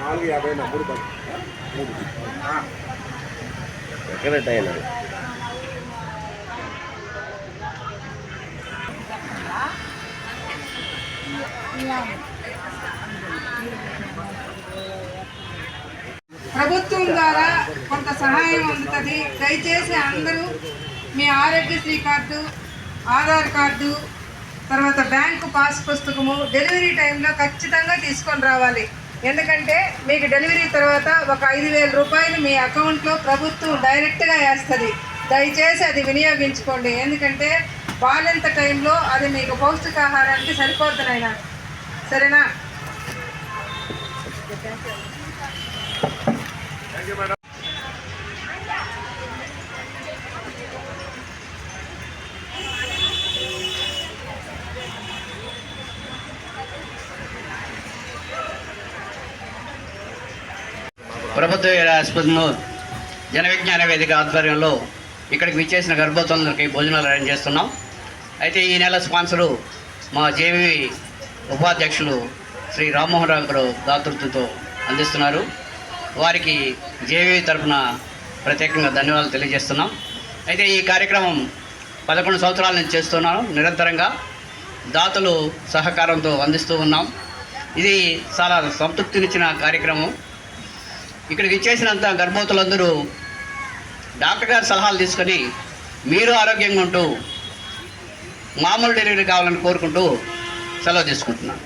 నాలుగు యాభై మూడు పది మూడు ఎక్కడ టైం ప్రభుత్వం ద్వారా కొంత సహాయం అందుతుంది. దయచేసి అందరూ మీ ఆరోగ్యశ్రీ కార్డు ఆధార్ కార్డు తర్వాత బ్యాంకు పాస్ పుస్తకము డెలివరీ టైంలో ఖచ్చితంగా తీసుకొని రావాలి. ఎందుకంటే మీకు డెలివరీ తర్వాత ఒక ఐదు వేల రూపాయలు మీ అకౌంట్లో ప్రభుత్వం డైరెక్ట్గా వేస్తుంది. దయచేసి అది వినియోగించుకోండి. ఎందుకంటే బాలింత టైంలో అది మీకు పౌష్టికాహారానికి సరిపోద్ది నాయన సరేనా ప్రభుత్వ ఆసుపత్రిలో జన విజ్ఞాన వేదిక ఆధ్వర్యంలో ఇక్కడికి విచ్చేసిన గర్భవతులందరికీ భోజనాలు అరేంజ్ చేస్తున్నాం. అయితే ఈ నెల స్పాన్సరు మా జేవి ఉపాధ్యక్షులు శ్రీ రామ్మోహన్ రావు గారు దాతృత్వంతో అందిస్తున్నారు. వారికి జేవీ తరఫున ప్రత్యేకంగా ధన్యవాదాలు తెలియజేస్తున్నాం. అయితే ఈ కార్యక్రమం పదకొండు సంవత్సరాల నుంచి చేస్తున్నాను. నిరంతరంగా దాతలు సహకారంతో అందిస్తూ ఉన్నాం. ఇది చాలా సంతృప్తినిచ్చిన కార్యక్రమం. ఇక్కడికి ఇచ్చేసినంత గర్భవతులందరూ డాక్టర్ గారి సలహాలు తీసుకొని మీరు ఆరోగ్యంగా ఉంటూ మామూలు డెలివరీ కావాలని కోరుకుంటూ సెలవు తీసుకుంటున్నాను.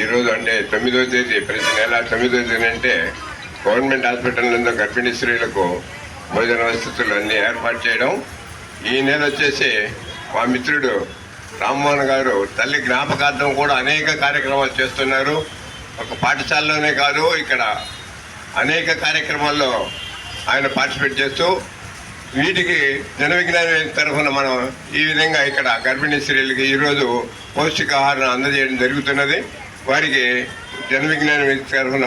ఈరోజు అంటే తొమ్మిదో తేదీ ప్రతి నెల తొమ్మిదో తేదీ అంటే గవర్నమెంట్ హాస్పిటల్ నందు గర్భిణీ స్త్రీలకు భోజన వసతులు అన్నీ ఏర్పాటు చేయడం. ఈ నెల వచ్చేసి మా మిత్రుడు రామ్మోహన్ గారు తల్లి జ్ఞాపకార్థం కూడా అనేక కార్యక్రమాలు చేస్తున్నారు. ఒక పాఠశాలలోనే కాదు ఇక్కడ అనేక కార్యక్రమాల్లో ఆయన పార్టిసిపేట్ చేస్తూ వీటికి జన విజ్ఞాన తరఫున మనం ఈ విధంగా ఇక్కడ గర్భిణీ స్త్రీలకి ఈరోజు పౌష్టికాహారం అందజేయడం జరుగుతున్నది. వారికి జన విజ్ఞాన తరఫున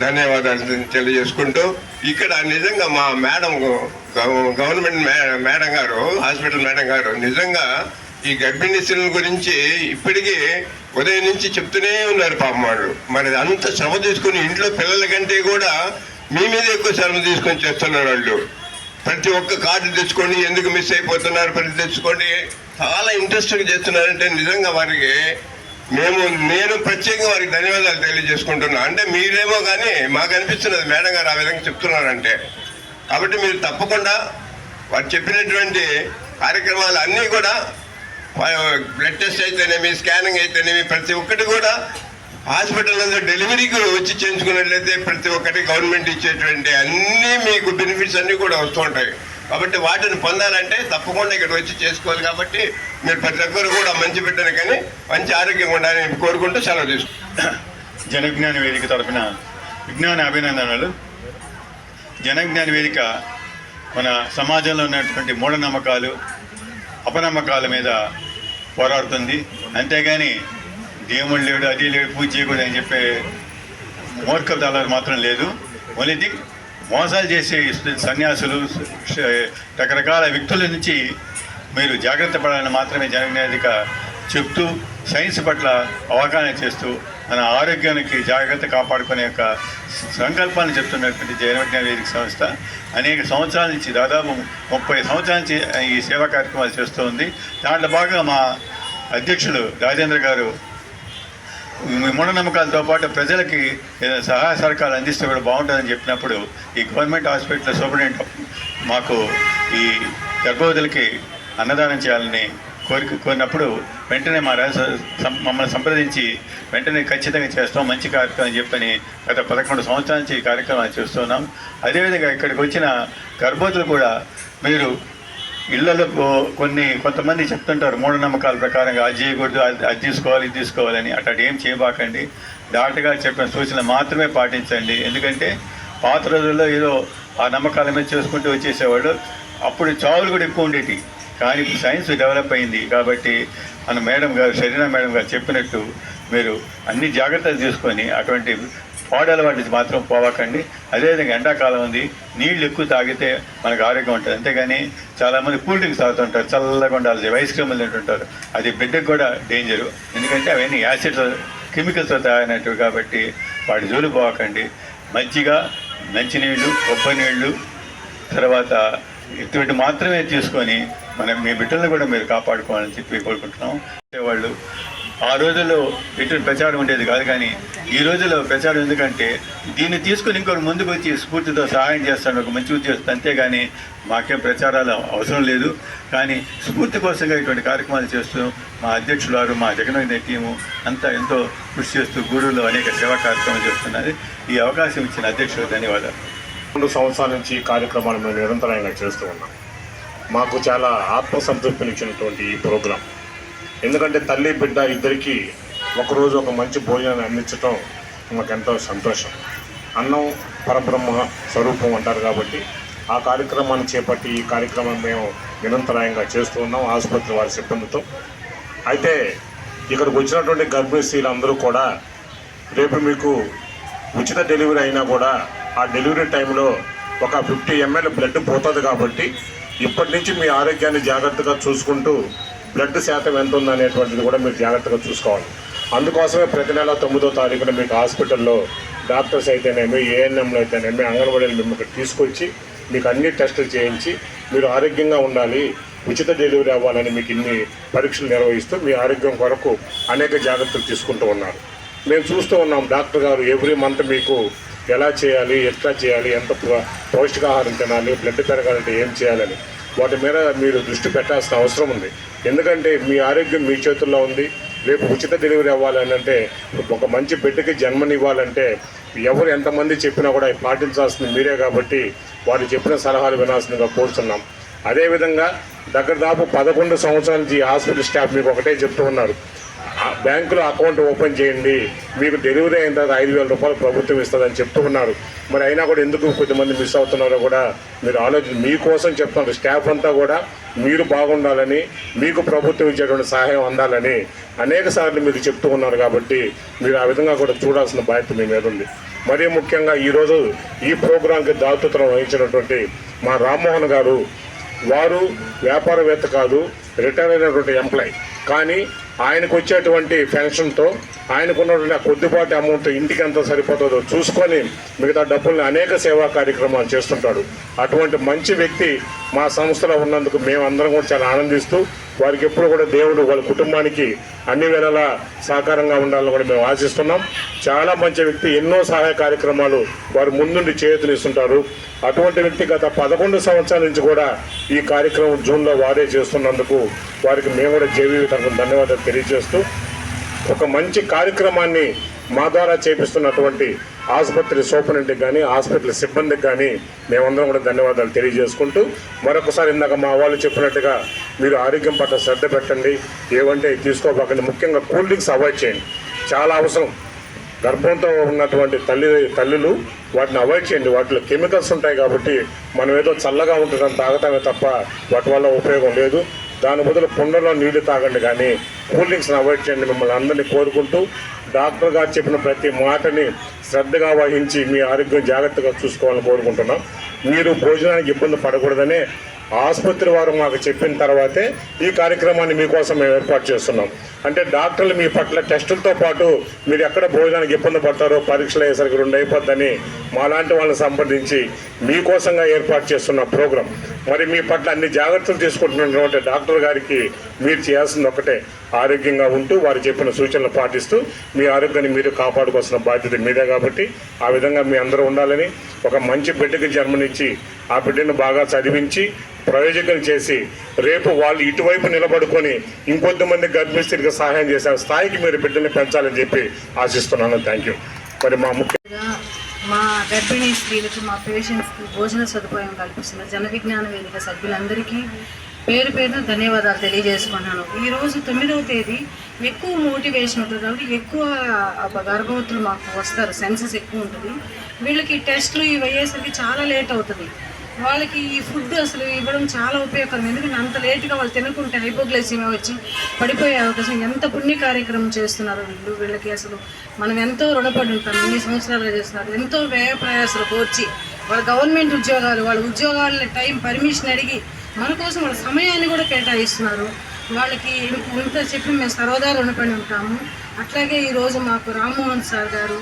ధన్యవాదాలు తెలియజేసుకుంటూ ఇక్కడ నిజంగా మా మేడం గవర్నమెంట్ మే- మేడం గారు హాస్పిటల్ మేడం గారు నిజంగా ఈ గర్భిణీ స్త్రీల గురించి ఇప్పటికీ ఉదయం నుంచి చెప్తూనే ఉన్నారు పాపం వాళ్ళు మరి అంత శ్రమ తీసుకుని ఇంట్లో పిల్లల కంటే కూడా మీ మీద ఎక్కువ శ్రమ తీసుకొని చేస్తున్నారు వాళ్ళు. ప్రతి ఒక్క కార్డు తెచ్చుకోండి ఎందుకు మిస్ అయిపోతున్నారు ప్రతి తెచ్చుకోండి చాలా ఇంట్రెస్ట్గా చేస్తున్నారంటే నిజంగా వారికి మేము నేను ప్రత్యేకంగా వారికి ధన్యవాదాలు తెలియజేసుకుంటున్నా. అంటే మీరేమో కానీ మాకు అనిపిస్తున్నది మేడం గారు ఆ విధంగా చెప్తున్నారంటే. కాబట్టి మీరు తప్పకుండా వారు చెప్పినటువంటి కార్యక్రమాలు అన్నీ కూడా బ్లడ్ టెస్ట్ అయితేనేమి స్కానింగ్ అయితేనేమి ప్రతి ఒక్కటి కూడా హాస్పిటల్లో డెలివరీకి వచ్చి చేయించుకున్నట్లయితే ప్రతి ఒక్కటి గవర్నమెంట్ ఇచ్చేటువంటి అన్ని మీకు బెనిఫిట్స్ అన్నీ కూడా వస్తూ ఉంటాయి. కాబట్టి వాటిని పొందాలంటే తప్పకుండా ఇక్కడ వచ్చి చేసుకోవాలి కాబట్టి మీరు ప్రతి ఒక్కరు కూడా మంచి బిడ్డను కానీ మంచి ఆరోగ్యంగా ఉండాలని కోరుకుంటూ సెలవు తీసుకుంటాం జనజ్ఞాన వేదిక తరఫున విజ్ఞాన అభినందనలు. జనజ్ఞాన వేదిక మన సమాజంలో ఉన్నటువంటి మూఢనమ్మకాలు అపనమ్మకాల మీద పోరాడుతుంది. అంతేగాని దేవుడు లేడు అది లేడు పూజ చేయకూడదు అని చెప్పే మూర్ఖతల మాత్రం లేదు. ఓన్లీ థింగ్ మోసాలు చేసే సన్యాసులు రకరకాల వ్యక్తుల నుంచి మీరు జాగ్రత్త పడాలని మాత్రమే జనజ్ఞానిక చెప్తూ సైన్స్ పట్ల అవగాహన చేస్తూ మన ఆరోగ్యానికి జాగ్రత్త కాపాడుకునే యొక్క సంకల్పాన్ని చెప్తున్నటువంటి జనవిజ్ఞాన వేదిక సంస్థ అనేక సంవత్సరాల నుంచి దాదాపు ముప్పై సంవత్సరాల నుంచి ఈ సేవా కార్యక్రమాలు చేస్తూ ఉంది. దాంట్లో భాగంగా మా అధ్యక్షుడు రాజేంద్ర గారు మూఢనమ్మకాలతో పాటు ప్రజలకి ఏదైనా సహాయ సహకారాలు అందిస్తే కూడా బాగుంటుందని చెప్పినప్పుడు ఈ గవర్నమెంట్ హాస్పిటల్ సూపరింటెండెంట్ మాకు ఈ గర్భవతులకి అన్నదానం చేయాలని కోరిక కోరినప్పుడు వెంటనే మా సం- మమ్మల్ని సంప్రదించి వెంటనే ఖచ్చితంగా చేస్తాం మంచి కార్యక్రమం చెప్పని గత పదకొండు సంవత్సరాల నుంచి ఈ కార్యక్రమాలు చేస్తున్నాం. అదేవిధంగా ఇక్కడికి వచ్చిన గర్భవతులు కూడా మీరు ఇళ్ళలో కొన్ని కొంతమంది చెప్తుంటారు మూఢనమ్మకాల ప్రకారంగా అది చేయకూడదు అది అది తీసుకోవాలి ఇది తీసుకోవాలని. అట్లా ఏం చేయబాకండి. డాక్టర్ గారు చెప్పిన సూచన మాత్రమే పాటించండి. ఎందుకంటే పాత రోజుల్లో ఏదో ఆ నమ్మకాల మీద చేసుకుంటూ వచ్చేసేవాడు అప్పుడు చావులు కూడా ఎక్కువ ఉండేవి కానీ ఇప్పుడు సైన్స్ డెవలప్ అయింది. కాబట్టి మన మేడం గారు శరీర మేడం గారు చెప్పినట్టు మీరు అన్ని జాగ్రత్తలు తీసుకొని అటువంటి పాడు అలవాటు మాత్రం పోవకండి. అదేవిధంగా ఎండాకాలం ఉంది నీళ్ళు ఎక్కువ తాగితే మనకు ఆరోగ్యం ఉంటుంది. అంతేగాని చాలామంది కూల్ డ్రింక్స్ తాగుతుంటారు చల్లగా ఉండాలి ఐస్ క్రీములు తింటుంటారు. అది బిడ్డకు కూడా డేంజరు ఎందుకంటే అవన్నీ యాసిడ్స్ కెమికల్స్తో తయారైనట్టు కాబట్టి వాటి జోలు పోవకండి. మజ్జిగ మంచినీళ్ళు కొబ్బరి నీళ్ళు తర్వాత ఇటువంటి మాత్రమే తీసుకొని మనం మీ బిడ్డలను కూడా మీరు కాపాడుకోవాలని చెప్పి కోరుకుంటున్నాం. వాళ్ళు ఆ రోజుల్లో ఎటువంటి ప్రచారం ఉండేది కాదు కానీ ఈ రోజుల్లో ప్రచారం ఎందుకంటే దీన్ని తీసుకుని ఇంకొకరు ముందుకు వచ్చి స్ఫూర్తితో సహాయం చేస్తాను ఒక మంచి ఉద్యోగం అంతేగాని మాకేం ప్రచారాలు అవసరం లేదు. కానీ స్ఫూర్తి కోసంగా ఇటువంటి కార్యక్రమాలు చేస్తూ మా అధ్యక్షులు వారు మా జగన్ టీము అంతా ఎంతో కృషి చేస్తూ గూడూరులో అనేక సేవా కార్యక్రమాలు చేస్తున్నది. ఈ అవకాశం ఇచ్చిన అధ్యక్షులు ధన్యవాదాలు. రెండు సంవత్సరాల నుంచి ఈ కార్యక్రమాలు మేము నిరంతరంగా చేస్తూ ఉన్నాం. మాకు చాలా ఆత్మసంతృప్తినిచ్చినటువంటి ఈ ప్రోగ్రాం. ఎందుకంటే తల్లి బిడ్డ ఇద్దరికి ఒకరోజు ఒక మంచి భోజనాన్ని అందించటం మాకు ఎంతో సంతోషం. అన్నం పరబ్రహ్మ స్వరూపం అంటారు కాబట్టి ఆ కార్యక్రమాన్ని చేపట్టి ఈ కార్యక్రమం మేము నిరంతరాయంగా చేస్తూ ఉన్నాం ఆసుపత్రి వారి సిబ్బందితో. అయితే ఇక్కడికి వచ్చినటువంటి గర్భిణీ స్త్రీలందరూ కూడా రేపు మీకు ఉచిత డెలివరీ అయినా కూడా ఆ డెలివరీ టైంలో ఒక ఫిఫ్టీ ఎంఎల్ బ్లడ్ పోతుంది కాబట్టి ఇప్పటి నుంచి మీ ఆరోగ్యాన్ని జాగ్రత్తగా చూసుకుంటూ బ్లడ్ శాతం ఎంత ఉందనేటువంటిది కూడా మీరు జాగ్రత్తగా చూసుకోవాలి. అందుకోసమే ప్రతి నెల తొమ్మిదో తారీఖున మీకు హాస్పిటల్లో డాక్టర్స్ అయితేనేమి ఏఎన్ఎంలు అయితేనేమి అంగన్వాడీలు మిమ్మల్ని తీసుకొచ్చి మీకు అన్ని టెస్టులు చేయించి మీరు ఆరోగ్యంగా ఉండాలి ఉచిత డెలివరీ అవ్వాలని మీకు ఇన్ని పరీక్షలు నిర్వహిస్తూ మీ ఆరోగ్యం కొరకు అనేక జాగ్రత్తలు తీసుకుంటూ ఉన్నారు. మేము చూస్తూ ఉన్నాం డాక్టర్ గారు ఎవ్రీ మంత్ మీకు ఎలా చేయాలి ఎట్లా చేయాలి ఎంత పౌష్టికాహారం తినాలి బ్లడ్ పెరగాలంటే ఏం చేయాలని. వాటి మీద మీరు దృష్టి పెట్టాల్సిన అవసరం ఉంది. ఎందుకంటే మీ ఆరోగ్యం మీ చేతుల్లో ఉంది. రేపు ఉచిత డెలివరీ అవ్వాలని అంటే ఒక మంచి బిడ్డకి జన్మనివ్వాలంటే ఎవరు ఎంతమంది చెప్పినా కూడా పాటించాల్సింది మీరే కాబట్టి వారు చెప్పిన సలహాలు వినాల్సిందిగా కోరుతున్నాం. అదేవిధంగా దగ్గర దాపు పదకొండు సంవత్సరాల నుంచి హాస్పిటల్ స్టాఫ్ మీకు ఒకటే చెప్తూ ఉన్నారు. బ్యాంకులో అకౌంట్ ఓపెన్ చేయండి. మీకు డెలివరీ అయిన తర్వాత ఐదు వేల రూపాయలు ప్రభుత్వం ఇస్తుందని చెప్తూ ఉన్నారు. మరి అయినా కూడా ఎందుకు కొద్దిమంది మిస్ అవుతున్నారో కూడా మీరు ఆలోచన మీకోసం చెప్తున్నారు. స్టాఫ్ అంతా కూడా మీరు బాగుండాలని మీకు ప్రభుత్వం ఇచ్చేటువంటి సహాయం అందాలని అనేక సార్లు మీరు చెప్తూ ఉన్నారు కాబట్టి మీరు ఆ విధంగా కూడా చూడాల్సిన బాధ్యత మీ మీద ఉంది. మరీ ముఖ్యంగా ఈరోజు ఈ ప్రోగ్రాంకి దాతృత్వం వహించినటువంటి మా రామ్మోహన్ గారు వారు వ్యాపారవేత్త కాదు రిటైర్ అయినటువంటి ఎంప్లాయ్. కానీ ఆయనకు వచ్చేటువంటి పెన్షన్తో ఆయనకున్నటువంటి ఆ కొద్దిపాటి అమౌంట్ ఇంటికి ఎంత సరిపోతుందో చూసుకొని మిగతా డబ్బుల్ని అనేక సేవా కార్యక్రమాలు చేస్తుంటాడు. అటువంటి మంచి వ్యక్తి మా సంస్థలో ఉన్నందుకు మేమందరం కూడా చాలా ఆనందిస్తూ వారికి ఎప్పుడు కూడా దేవుడు వాళ్ళ కుటుంబానికి అన్ని వేళలా సహకారంగా ఉండాలని కూడా మేము ఆశిస్తున్నాం. చాలా మంచి వ్యక్తి ఎన్నో సహాయ కార్యక్రమాలు వారు ముందుండి చేతునిస్తుంటారు అటువంటి వ్యక్తి గత పదకొండు సంవత్సరాల నుంచి కూడా ఈ కార్యక్రమం జూన్లో వారే చేస్తున్నందుకు వారికి మేము కూడా జేవీ తరఫున ధన్యవాదాలు తెలియజేస్తూ ఒక మంచి కార్యక్రమాన్ని మా ద్వారా చేపిస్తున్నటువంటి ఆసుపత్రి సూపరింటెండెంట్కి కానీ హాస్పిటల్ సిబ్బందికి కానీ మేమందరం కూడా ధన్యవాదాలు తెలియజేసుకుంటూ మరొకసారి ఇందాక మా వాళ్ళు చెప్పినట్టుగా మీరు ఆరోగ్యం పట్ల శ్రద్ధ పెట్టండి. ఏవంటే తీసుకోబోకండి. ముఖ్యంగా కూల్ డ్రింక్స్ అవాయిడ్ చేయండి. చాలా అవసరం. గర్భంతో ఉన్నటువంటి తల్లి తల్లులు వాటిని అవాయిడ్ చేయండి. వాటిలో కెమికల్స్ ఉంటాయి కాబట్టి మనం ఏదో చల్లగా ఉంటుందని తాగటమే తప్ప వాటి వల్ల ఉపయోగం లేదు. దాని బదులు కుండలో నీళ్ళు తాగండి కానీ కూల్ డ్రింక్స్ని అవాయిడ్ చేయండి మిమ్మల్ని అందరినీ కోరుకుంటూ డాక్టర్ గారు చెప్పిన ప్రతి మాటని శ్రద్ధగా వహించి మీ ఆరోగ్యం జాగ్రత్తగా చూసుకోవాలని కోరుకుంటున్నాం. మీరు భోజనానికి ఇబ్బంది పడకూడదనే ఆసుపత్రి వారు మాకు చెప్పిన తర్వాతే ఈ కార్యక్రమాన్ని మీకోసం మేము ఏర్పాటు చేస్తున్నాం. అంటే డాక్టర్లు మీ పట్ల టెస్టులతో పాటు మీరు ఎక్కడ భోజనానికి ఇబ్బంది పడతారో పరీక్షలు అయ్యేసరికి రెండు అయిపోద్దని మాలాంటి వాళ్ళని సంప్రదించి మీకోసంగా ఏర్పాటు చేస్తున్న ప్రోగ్రాం. మరి మీ పట్ల అన్ని జాగ్రత్తలు తీసుకుంటున్నటువంటి డాక్టర్ గారికి మీరు చేయాల్సింది ఒకటే. ఆరోగ్యంగా ఉంటూ వారు చెప్పిన సూచనలు పాటిస్తూ మీ ఆరోగ్యాన్ని మీరు కాపాడుకోవాల్సిన బాధ్యత మీదే కాబట్టి ఆ విధంగా మీ అందరూ ఉండాలని ఒక మంచి బిడ్డకి జన్మనిచ్చి ఆ బిడ్డను బాగా చదివించి ప్రయోజకం చేసి రేపు వాళ్ళు ఇటువైపు నిలబడుకొని ఇంకొద్దిమంది గర్భిణీస్త్రీకి సహాయం చేసే స్థాయికి మీరు బిడ్డల్ని పెంచాలని చెప్పి ఆశిస్తున్నాను. థ్యాంక్ యూ మరి మా ముఖ్య మా గర్భిణీ స్త్రీలకు మా పేషెంట్స్కి భోజన సదుపాయం కల్పిస్తున్న జన విజ్ఞాన వేదిక సభ్యులందరికీ పేరు పేరున ధన్యవాదాలు తెలియజేసుకున్నాను ఈరోజు తొమ్మిదవ తేదీ ఎక్కువ మోటివేషన్ ఉంటుంది కాబట్టి ఎక్కువ గర్భవతులు మాకు వస్తారు. సెన్సెస్ ఎక్కువ ఉంటుంది. వీళ్ళకి టెస్ట్లు ఇవి అయ్యేసరికి చాలా లేట్ అవుతుంది. వాళ్ళకి ఈ ఫుడ్ అసలు ఇవ్వడం చాలా ఉపయోగకరం. ఎందుకంటే అంత లేట్గా వాళ్ళు తినకుంటే హైపోగ్లైసిమియా వచ్చి పడిపోయే అవకాశం ఎంత పుణ్య కార్యక్రమం చేస్తున్నారు వీళ్ళు. వీళ్ళకి అసలు మనం ఎంతో రుణపడి ఉంటాం. ఇన్ని సంవత్సరాలుగా చేస్తున్నారు. ఎంతో వ్యయ ప్రయాసాలు కోర్చి వాళ్ళ గవర్నమెంట్ ఉద్యోగాలు వాళ్ళ ఉద్యోగాల టైం పర్మిషన్ అడిగి మన కోసం వాళ్ళ సమయాన్ని కూడా కేటాయిస్తున్నారు. వాళ్ళకి ఇంత చెప్పి మేము సర్వదా రుణపడి ఉంటాము. అట్లాగే ఈరోజు మాకు రామ్మోహన్ సార్ గారు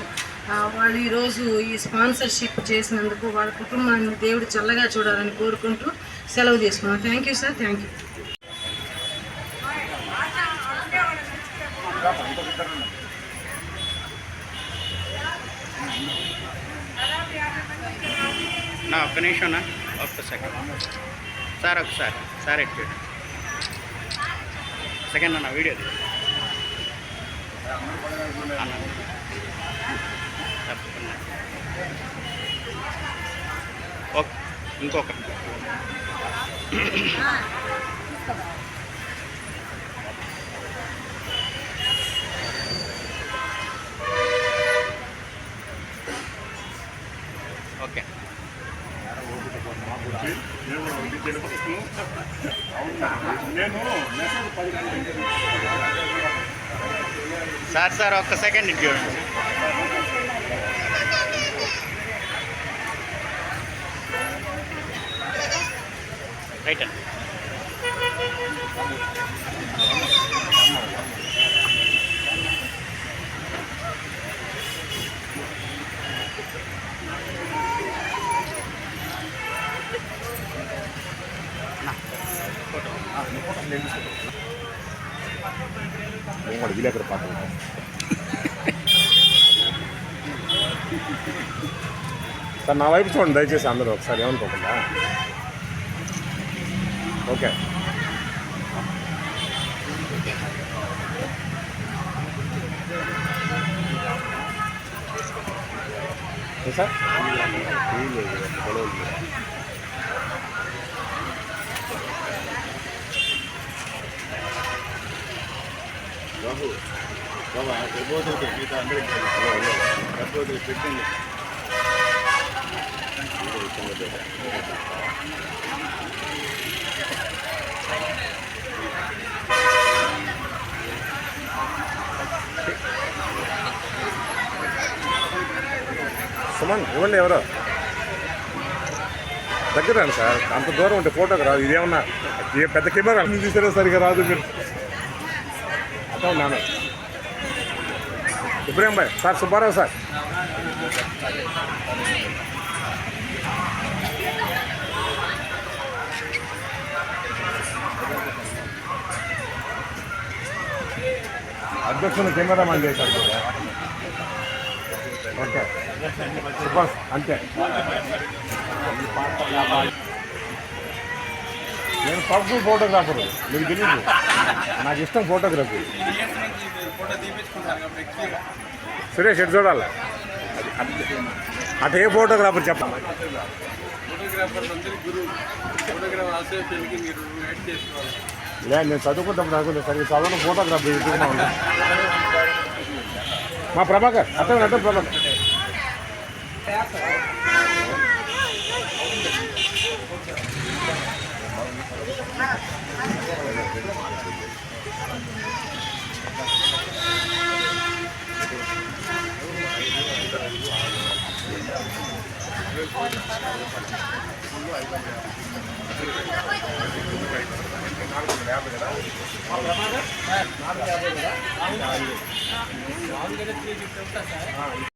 వాళ్ళు ఈరోజు ఈ స్పాన్సర్షిప్ చేసినందుకు వాళ్ళ కుటుంబాన్ని దేవుడు చల్లగా చూడాలని కోరుకుంటూ సెలవు తీసుకున్నాం. Thank you sir thank you. నా ఒక్క నిమిషం ఒక్క సెకండ్ సార్ ఒకసారి సార్ ఎట్టు సెకండ్ అన్న వీడియో తప్పకుండా. ఇంకొక ఓకే సార్ సార్ ఒక్క సెకండ్ ఇటు చూడండి రైట్ అండి నేను కూడా విలేకరు పాత్ర సార్ నా వైపు చూడండి దయచేసి అందరూ ఒకసారి ఏమనుకోకుండా ఓకే ఏ సార్ సుమన్ ఇవ్వండి ఎవరో. దగ్గర సార్ అంత దూరం ఉంటే ఫోటోకి రాదు. ఇదేమన్నా ఏ పెద్ద కెమెరా? తీసారో సరిగా రాదు మీరు. అట్లా ఉన్నాను ఇబ్రాహిం భాయ్ సార్ సుబ్బారావు సార్. అధ్యక్షుని కెమెరామాన్ చేశారు కదా. ఓకే. సుభాష్ అంతే. నేను పవర్ఫుల్ ఫోటోగ్రాఫర్ మీకు తెలియదు నాకు ఇష్టం ఫోటోగ్రఫీ సురేష్ ఎటు చూడాలి? అటు ఏ ఫోటోగ్రాఫర్ చెప్పాలి? లే నేను చదువుకుంటాం నాకు సరిగ్గా చదవడం ఫోటోగ్రాఫర్ ఎదుగుతున్నా మా ప్రభాకర్ అర్థం అర్థం ప్రభాకర్. నాలుగు యాభై కదా నాలుగు యాభై కదా నాలుగు